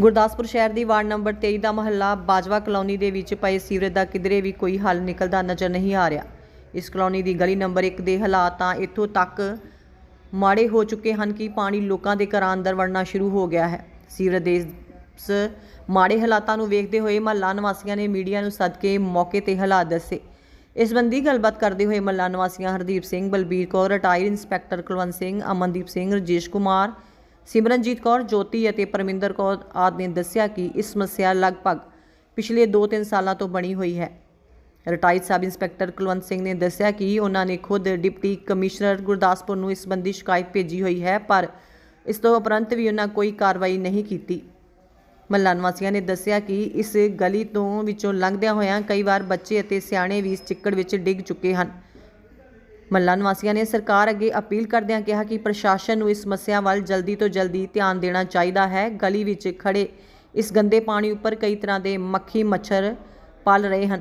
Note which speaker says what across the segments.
Speaker 1: ਗੁਰਦਾਸਪੁਰ ਸ਼ਹਿਰ ਦੀ ward number 23 ਦਾ ਮਹੱਲਾ Bajwa colony ਦੇ ਵਿੱਚ ਪਏ ਸੀਵਰੇਜ ਦਾ ਕਿਧਰੇ ਵੀ ਕੋਈ ਹੱਲ ਨਿਕਲਦਾ ਨਜ਼ਰ ਨਹੀਂ ਆ ਰਿਹਾ। ਇਸ ਕਲੋਨੀ ਦੀ ਗਲੀ ਨੰਬਰ 1 ਦੇ ਹਾਲਾਤ ਤਾਂ ਇੱਥੋਂ ਤੱਕ ਮਾੜੇ ਹੋ ਚੁੱਕੇ ਹਨ ਕਿ ਪਾਣੀ ਲੋਕਾਂ ਦੇ ਘਰਾਂ ਅੰਦਰ ਵੜਨਾ ਸ਼ੁਰੂ ਹੋ ਗਿਆ ਹੈ। ਸੀਵਰੇਜ ਦੇ ਇਸ ਮਾੜੇ ਹਾਲਾਤਾਂ ਨੂੰ ਵੇਖਦੇ ਹੋਏ ਮਹੱਲਾ ਨਿਵਾਸੀਆਂ ਨੇ ਮੀਡੀਆ ਨੂੰ ਸੱਦ ਕੇ ਮੌਕੇ ਤੇ ਹਾਲਾਤ ਦੱਸੇ। ਇਸ ਸੰਬੰਧੀ ਗੱਲਬਾਤ ਕਰਦੇ ਹੋਏ ਮਹੱਲਾ ਨਿਵਾਸੀਆਂ ਹਰਦੀਪ ਸਿੰਘ, ਬਲਬੀਰ ਕੌਰ, ਰਿਟਾਇਰ ਇੰਸਪੈਕਟਰ ਕੁਲਵੰਤ ਸਿੰਘ, ਅਮਨਦੀਪ ਸਿੰਘ, ਰਜੇਸ਼ ਕੁਮਾਰ ਸਿਮਰਨਜੀਤ ਕੌਰ, ਜੋਤੀ ਅਤੇ ਪਰਮਿੰਦਰ ਕੌਰ ਆਦਿ ਨੇ ਦੱਸਿਆ ਕਿ ਇਸ ਸਮੱਸਿਆ ਲਗਭਗ ਪਿਛਲੇ 2-3 ਸਾਲਾਂ ਤੋਂ ਬਣੀ ਹੋਈ ਹੈ। Retired sub inspector Kulwant Singh ਨੇ ਦੱਸਿਆ ਕਿ ਉਹਨਾਂ ਨੇ ਖੁਦ ਡਿਪਟੀ ਕਮਿਸ਼ਨਰ ਗੁਰਦਾਸਪੁਰ ਨੂੰ ਇਸ ਸੰਬੰਧੀ ਸ਼ਿਕਾਇਤ ਭੇਜੀ ਹੋਈ ਹੈ, ਪਰ ਇਸ ਤੋਂ ਉਪਰੰਤ ਵੀ ਉਹਨਾਂ ਕੋਈ ਕਾਰਵਾਈ ਨਹੀਂ ਕੀਤੀ। ਮਹੱਲਾ ਨਿਵਾਸੀਆਂ ਨੇ ਦੱਸਿਆ ਕਿ ਇਸ ਗਲੀ ਤੋਂ ਵਿੱਚੋਂ ਲੰਘਦਿਆਂ ਹੋਇਆਂ ਕਈ ਵਾਰ ਬੱਚੇ ਅਤੇ ਸਿਆਣੇ ਵੀ ਇਸ ਚਿੱਕੜ ਵਿੱਚ ਡਿੱਗ ਚੁੱਕੇ ਹਨ। ਮਹੱਲਾ ਨਿਵਾਸੀਆਂ ਨੇ ਸਰਕਾਰ ਅੱਗੇ ਅਪੀਲ ਕਰਦਿਆਂ ਕਿਹਾ ਕਿ ਪ੍ਰਸ਼ਾਸਨ ਨੂੰ ਇਸ ਸਮੱਸਿਆ ਵੱਲ ਜਲਦੀ ਤੋਂ ਜਲਦੀ ਧਿਆਨ ਦੇਣਾ ਚਾਹੀਦਾ ਹੈ। ਗਲੀ ਵਿੱਚ ਖੜੇ ਇਸ ਗੰਦੇ ਪਾਣੀ ਉੱਪਰ ਕਈ ਤਰ੍ਹਾਂ ਦੇ ਮੱਖੀ ਮੱਛਰ ਪਲ ਰਹੇ ਹਨ,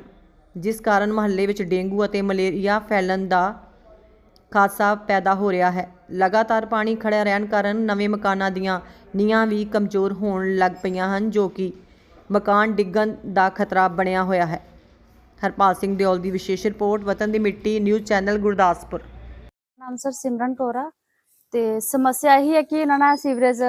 Speaker 1: ਜਿਸ ਕਾਰਨ ਮਹੱਲੇ ਵਿੱਚ ਡੇਂਗੂ ਅਤੇ ਮਲੇਰੀਆ ਫੈਲਣ ਦਾ ਖਾਸਾ ਪੈਦਾ ਹੋ ਰਿਹਾ ਹੈ। ਲਗਾਤਾਰ ਪਾਣੀ ਖੜਿਆ ਰਹਿਣ ਕਾਰਨ ਨਵੇਂ ਮਕਾਨਾਂ ਦੀਆਂ ਨੀਹਾਂ ਵੀ ਕਮਜ਼ੋਰ ਹੋਣ ਲੱਗ ਪਈਆਂ ਹਨ, ਜੋ ਕਿ ਮਕਾਨ ਡਿੱਗਣ ਦਾ ਖਤਰਾ ਬਣਿਆ ਹੋਇਆ ਹੈ। ਹਰਪਾਲ ਸਿੰਘ ਦਿਓਲ ਦੀ ਵਿਸ਼ੇਸ਼ ਰਿਪੋਰਟ, ਵਤਨ ਦੀ ਮਿੱਟੀ, ਨਿਊਜ਼ ਚੈਨਲ ਗੁਰਦਾਸਪੁਰ।
Speaker 2: ਨਾਮ ਸਰ ਸਿਮਰਨ ਕੌਰ ਤੇ ਸਮੱਸਿਆ ਇਹੀ ਹੈ ਕਿ ਇਹਨਾਂ ਨੇ ਸੀਵਰੇਜ,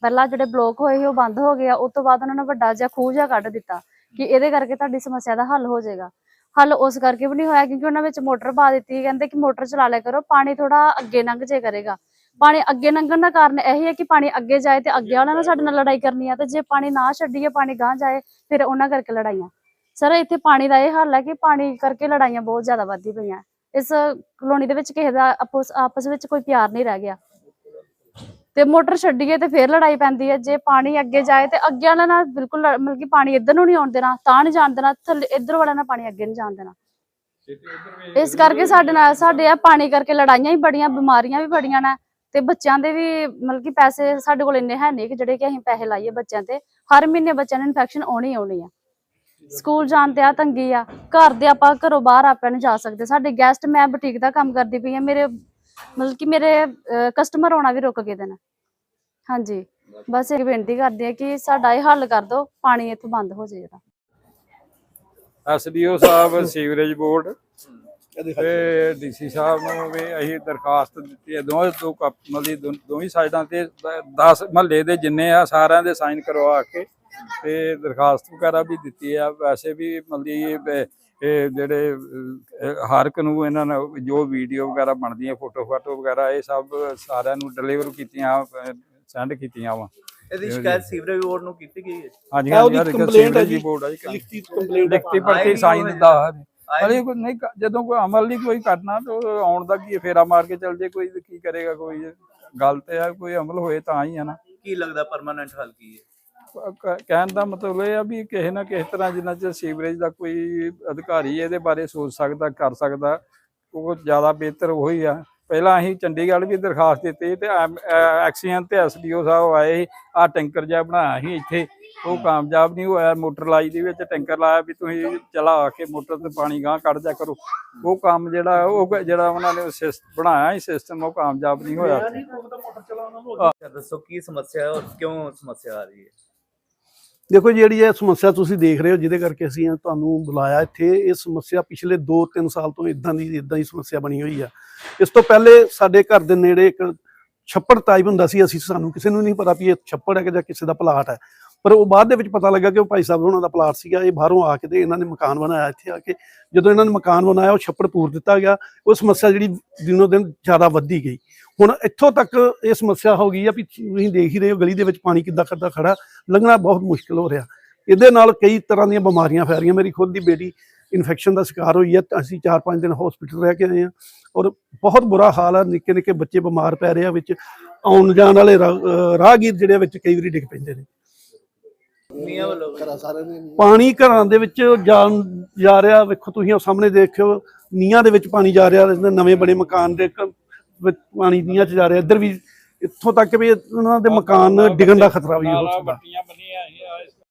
Speaker 2: ਪਹਿਲਾਂ ਜਿਹੜੇ ਬਲੋਕ ਹੋਏ ਸੀ, ਉਹ ਬੰਦ ਹੋ ਗਿਆ ਉਸ ਤੋਂ ਬਾਅਦ ਉਹਨਾਂ ਨੇ ਵੱਡਾ ਜਿਹਾ ਖੂਹ ਜਿਹਾ ਕੱਢ ਦਿੱਤਾ ਕਿ ਇਹਦੇ ਕਰਕੇ ਤੁਹਾਡੀ ਸਮੱਸਿਆ ਦਾ ਹੱਲ ਹੋ ਜਾਏਗਾ। ਹੱਲ ਉਸ ਕਰਕੇ ਵੀ ਨਹੀਂ ਹੋਇਆ ਕਿਉਂਕਿ ਉਹਨਾਂ ਵਿੱਚ ਮੋਟਰ ਪਾ ਦਿੱਤੀ ਕਹਿੰਦੇ ਕਿ ਮੋਟਰ ਚਲਾ ਲਿਆ ਕਰੋ, ਪਾਣੀ ਥੋੜਾ ਅੱਗੇ ਲੰਘ ਜੇ ਕਰੇਗਾ। ਪਾਣੀ ਅੱਗੇ ਲੰਘਣ ਦਾ ਕਾਰਨ ਇਹੀ ਹੈ ਕਿ ਪਾਣੀ ਅੱਗੇ ਜਾਏ ਤੇ ਅੱਗੇ ਉਹਨਾਂ ਨੇ ਸਾਡੇ ਨਾਲ ਲੜਾਈ ਕਰਨੀ ਆ ਤੇ ਜੇ ਪਾਣੀ ਨਾ ਛੱਡੀਏ, ਪਾਣੀ ਗਾਂ ਜਾਏ, ਫਿਰ ਉਹਨਾਂ ਕਰਕੇ ਲੜਾਈਆਂ। ਸਰ, ਇੱਥੇ ਪਾਣੀ ਦਾ ਇਹ ਹੱਲ ਹੈ ਕਿ ਪਾਣੀ ਕਰਕੇ ਲੜਾਈਆਂ ਬਹੁਤ ਜ਼ਿਆਦਾ ਵੱਧਦੀ ਪਈਆਂ। ਇਸ ਕਲੋਨੀ ਦੇ ਵਿੱਚ ਕਿਸੇ ਦਾ ਆਪਸ ਆਪਸ ਵਿੱਚ ਕੋਈ ਪਿਆਰ ਨਹੀਂ ਰਹਿ ਗਿਆ। ਤੇ ਮੋਟਰ ਛੱਡੀਏ ਤੇ ਫੇਰ ਲੜਾਈ ਪੈਂਦੀ ਹੈ। ਜੇ ਪਾਣੀ ਅੱਗੇ ਜਾਏ ਤੇ ਅੱਗੇ ਵਾਲਾ ਨਾਲ ਬਿਲਕੁਲ ਮਤਲਬ ਕਿ ਪਾਣੀ ਇੱਧਰ ਨੂੰ ਨਹੀਂ ਆਉਣ ਦੇਣਾ, ਤਾਂ ਨਹੀਂ ਜਾਣ ਦੇਣਾ, ਥੱਲੇ, ਇੱਧਰ ਵਾਲਾ ਨਾਲ ਪਾਣੀ ਅੱਗੇ ਨਹੀਂ ਜਾਣ ਦੇਣਾ। ਇਸ ਕਰਕੇ ਸਾਡੇ ਨਾਲ, ਸਾਡੇ ਆ ਪਾਣੀ ਕਰਕੇ ਲੜਾਈਆਂ ਹੀ ਬੜੀਆਂ, ਬਿਮਾਰੀਆਂ ਵੀ ਬੜੀਆਂ ਨੇ। ਤੇ ਬੱਚਿਆਂ ਦੇ ਵੀ, ਮਤਲਬ ਕਿ ਪੈਸੇ ਸਾਡੇ ਕੋਲ ਇੰਨੇ ਹੈ ਨਹੀਂ ਕਿ ਜਿਹੜੇ ਕਿ ਅਸੀਂ ਪੈਸੇ ਲਾਈਏ ਬੱਚਿਆਂ ਤੇ। ਹਰ ਮਹੀਨੇ ਬੱਚਿਆਂ ਨੂੰ ਇਨਫੈਕਸ਼ਨ ਆਉਣੀ ਆਉਣੀ ਆ। ਸਕੂਲ ਜਾਣ ਤੇ ਆ ਤੰਗੀ ਆ ਘਰ ਦੇ ਆਪਾਂ ਘਰੋਂ ਬਾਹਰ ਆਪਾਂ ਨਹੀਂ ਜਾ ਸਕਦੇ। ਸਾਡੇ ਗੈਸਟ ਮੈਂ ਬੁਟੀਕ ਦਾ ਕੰਮ ਕਰਦੀ ਪਈ ਆ ਮੇਰੇ ਮਤਲਬ ਕਿ ਮੇਰੇ ਕਸਟਮਰ ਆਉਣਾ ਵੀ ਰੁਕ ਗਏ ਦੇ ਨੇ। ਹਾਂਜੀ ਬਸ ਇਹ ਬੇਨਤੀ ਕਰਦੇ ਆ ਕਿ ਸਾਡਾ ਇਹ ਹੱਲ ਕਰ ਦਿਓ ਪਾਣੀ ਇੱਥੋਂ ਬੰਦ ਹੋ ਜਾਏ ਜਿਹੜਾ
Speaker 3: ਐਸਡੀਓ ਸਾਹਿਬ ਸੀਵਰੇਜ ਬੋਰਡ ਤੇ ਡੀਸੀ ਸਾਹਿਬ ਨੂੰ ਵੀ ਅਸੀਂ ਦਰਖਾਸਤ ਦਿੱਤੀ ਹੈ। ਦੋਵੇਂ ਦੋ ਕੱਪ ਮਤਲਬ ਦੋਵੇਂ ਸਾਈਡਾਂ ਤੇ 10 ਮਹੱਲੇ ਦੇ ਜਿੰਨੇ ਆ ਸਾਰਿਆਂ ਦੇ ਸਾਈਨ ਕਰਵਾ ਕੇ ਤੇ ਦਰਖਾਸਤ ਵਗੈਰਾ ਵੀ ਦਿੱਤੀ ਆ। ਵੈਸੇ ਵੀ ਮਤਲਬ ਇਹ ਜਿਹੜੇ ਹਰ ਇੱਕ ਨੂੰ ਇਹਨਾਂ ਨੂੰ ਜੋ ਵੀਡੀਓ ਵਗੈਰਾ ਬਣਦੀਆਂ ਫੋਟੋ ਫਾਟੋ ਵਗੈਰਾ ਇਹ ਸਭ ਸਾਰਿਆਂ ਨੂੰ ਡਿਲੀਵਰ ਕੀਤੀਆਂ ਸੈਂਡ ਕੀਤੀਆਂ ਵਾ।
Speaker 4: ਇਹਦੀ ਸ਼ਿਕਾਇਤ ਸੀਵਰੇਜ ਬੋਰਡ ਨੂੰ ਕੀਤੀ ਗਈ ਹੈ
Speaker 3: ਹਾਂਜੀ ਹਾਂਜੀ
Speaker 5: ਉਹਦੀ complaint ਹੈ ਜੀ।
Speaker 3: ਬੋਰਡ ਆ ਜੀ
Speaker 5: ਲਿਖਤੀ ਕੰਪਲੇਂਟ
Speaker 3: ਲਿਖਤੀ ਪੜਤੀ
Speaker 4: ਆਏ
Speaker 3: ਸਾਈਨ
Speaker 4: ਨਹੀਂ
Speaker 3: ਦਾ।
Speaker 4: ਆਏ
Speaker 3: ਅਰੇ ਕੋਈ ਨਹੀਂ ਕ- ਜਦੋਂ ਕੋਈ ਅਮਲ ਨਹੀਂ ਕੋਈ ਕਰਨਾ ਤਾਂ ਉਹ ਆਉਣ ਦਾ ਕੀ ਫੇਰਾ ਮਾਰ ਕੇ ਚੱਲ ਜੇ ਕੋਈ ਕੀ ਕਰੇਗਾ ਕੋਈ? ਗੱਲ ਤੇ ਆ ਕੋਈ ਅਮਲ ਹੋਏ ਤਾਂ ਹੀ ਆ ਨਾ।
Speaker 4: ਕੀ ਲੱਗਦਾ ਪਰਮਾਨੈਂਟ ਹੱਲ ਕੀ ਹੈ?
Speaker 3: ਕਹਿਣ ਦਾ ਮਤਲਬ ਇਹ ਆ ਵੀ ਕਿਸੇ ਨਾ ਕਿਸੇ ਤਰ੍ਹਾਂ ਜਿੰਨਾ ਚਿਰ ਸੀਵਰੇਜ ਦਾ ਕੋਈ ਅਧਿਕਾਰੀ ਇਹਦੇ ਬਾਰੇ ਸੋਚ ਸਕਦਾ ਕਰ ਸਕਦਾ ਉਹ ਜ਼ਿਆਦਾ ਬਿਹਤਰ ਉਹੀ ਆ। ਪਹਿਲਾਂ ਅਸੀਂ ਚੰਡੀਗੜ੍ਹ ਵੀ ਦਰਖਾਸਤ ਦਿੱਤੀ ਤੇ ਐਕਸੀਅਨ ਤੇ ਐਸਡੀਓ ਸਾਹਿਬ ਆਏ ਆ ਟੈਂਕਰ ਜਿਹਾ ਬਣਾਇਆ ਸੀ ਇੱਥੇ ਉਹ ਕਾਮਯਾਬ ਨਹੀਂ ਹੋਇਆ ਮੋਟਰ ਲਾਈ ਦੇ ਵਿੱਚ ਟੈਂਕਰ ਲਾਇਆ ਵੀ ਤੁਸੀਂ ਚਲਾ ਕੇ ਮੋਟਰ ਤੇ ਪਾਣੀ ਗਾਂ ਕੱਢ ਜਾ ਕਰੋ। ਉਹ ਕੰਮ ਜਿਹੜਾ ਉਹ ਜਿਹੜਾ ਉਹਨਾਂ ਨੇ ਬਣਾਇਆ ਸੀ ਸਿਸਟਮ ਉਹ ਕਾਮਯਾਬ ਨਹੀਂ ਹੋਇਆ।
Speaker 4: ਦੱਸੋ ਕੀ ਸਮੱਸਿਆ ਹੈ ਔਰ ਕਿਉਂ ਸਮੱਸਿਆ ਆ ਰਹੀ ਹੈ?
Speaker 5: ਦੇਖੋ ਜਿਹੜੀ ਇਹ ਸਮੱਸਿਆ ਤੁਸੀਂ ਦੇਖ ਰਹੇ ਹੋ, ਜਿਹਦੇ ਕਰਕੇ ਅਸੀਂ ਤੁਹਾਨੂੰ ਬੁਲਾਇਆ ਇੱਥੇ, ਇਹ ਸਮੱਸਿਆ ਪਿਛਲੇ 2-3 ਸਾਲ ਤੋਂ ਇਦਾਂ ਦੀ ਇਦਾਂ ਦੀ ਸਮੱਸਿਆ ਬਣੀ ਹੋਈ ਆ। ਇਸ ਤੋਂ ਪਹਿਲੇ ਸਾਡੇ ਘਰ ਦੇ ਨੇੜੇ ਇੱਕ ਛੱਪੜ ਟਾਈਪ ਹੁੰਦਾ ਸੀ, ਅਸੀਂ ਸਾਨੂੰ ਕਿਸੇ ਨੂੰ ਨਹੀਂ ਪਤਾ ਵੀ ਇਹ ਛੱਪੜ ਹੈ ਕਿ ਜਾਂ ਕਿਸੇ ਦਾ ਪਲਾਟ ਹੈ। ਪਰ ਉਹ ਬਾਅਦ ਦੇ ਵਿੱਚ ਪਤਾ ਲੱਗਾ ਕਿ ਉਹ ਭਾਈ ਸਾਹਿਬ ਉਹਨਾਂ ਦਾ ਪਲਾਟ ਸੀਗਾ, ਇਹ ਬਾਹਰੋਂ ਆ ਕੇ ਤੇ ਇਹਨਾਂ ਨੇ ਮਕਾਨ ਬਣਾਇਆ ਇੱਥੇ ਆ ਕੇ। ਜਦੋਂ ਇਹਨਾਂ ਨੇ ਮਕਾਨ ਬਣਾਇਆ, ਉਹ ਛੱਪੜ ਪੂਰ ਦਿੱਤਾ ਗਿਆ। ਉਹ ਸਮੱਸਿਆ ਜਿਹੜੀ ਦਿਨੋ ਦਿਨ ਜ਼ਿਆਦਾ ਵੱਧਦੀ ਗਈ। ਹੁਣ ਇੱਥੋਂ ਤੱਕ ਇਹ ਸਮੱਸਿਆ ਹੋ ਗਈ ਆ ਵੀ ਤੁਸੀਂ ਦੇਖ ਹੀ ਰਹੇ ਹੋ, ਗਲੀ ਦੇ ਵਿੱਚ ਪਾਣੀ ਕਿੱਦਾਂ ਕਿੱਦਾਂ ਖੜਾ ਲੰਘਣਾ ਬਹੁਤ ਮੁਸ਼ਕਲ ਹੋ ਰਿਹਾ। ਇਹਦੇ ਨਾਲ ਕਈ ਤਰ੍ਹਾਂ ਦੀਆਂ ਬਿਮਾਰੀਆਂ ਫੈਲ ਰਹੀਆਂ। ਮੇਰੀ ਖੁਦ ਦੀ ਬੇਟੀ ਇਨਫੈਕਸ਼ਨ ਦਾ ਸ਼ਿਕਾਰ ਹੋਈ ਹੈ ਅਸੀਂ 4-5 ਦਿਨ ਹਸਪੀਟਲ ਰਹਿ ਕੇ ਆਏ ਹਾਂ ਔਰ ਬਹੁਤ ਬੁਰਾ ਹਾਲ ਹੈ ਨਿੱਕੇ ਨਿੱਕੇ ਬੱਚੇ ਬਿਮਾਰ ਪੈ ਰਹੇ ਆ, ਵਿੱਚ ਆਉਣ ਜਾਣ ਵਾਲੇ ਰਾ- ਰਾਹਗੀਰ ਜਿਹੜੇ ਆ ਵਿੱਚ ਕਈ ਵਾਰੀ ਡਿੱਗ ਪੈਂਦੇ ਨੇ।
Speaker 4: ਮੀਆਂ ਵੱਲੋਂ
Speaker 5: ਪਾਣੀ ਘਰਾਂ ਦੇ ਵਿੱਚ ਜਾਣ ਜਾ ਰਿਹਾ ਵੇਖੋ ਤੁਸੀਂ ਉਹ ਸਾਹਮਣੇ ਦੇਖਿਓ ਨੀਹਾਂ ਦੇ ਵਿੱਚ ਪਾਣੀ ਜਾ ਰਿਹਾ ਇਹਦੇ ਨਵੇਂ ਬਣੇ ਮਕਾਨ ਦੇ ਕ- ਵਿੱਚ ਪਾਣੀ ਨੀਹਾਂ 'ਚ ਜਾ ਰਿਹਾ। ਇੱਧਰ ਵੀ ਇੱਥੋਂ ਤੱਕ ਵੀ ਉਹਨਾਂ ਦੇ ਮਕਾਨ ਡਿੱਗਣ ਦਾ ਖਤਰਾ ਵੀ ਹੋ ਸਕਦਾ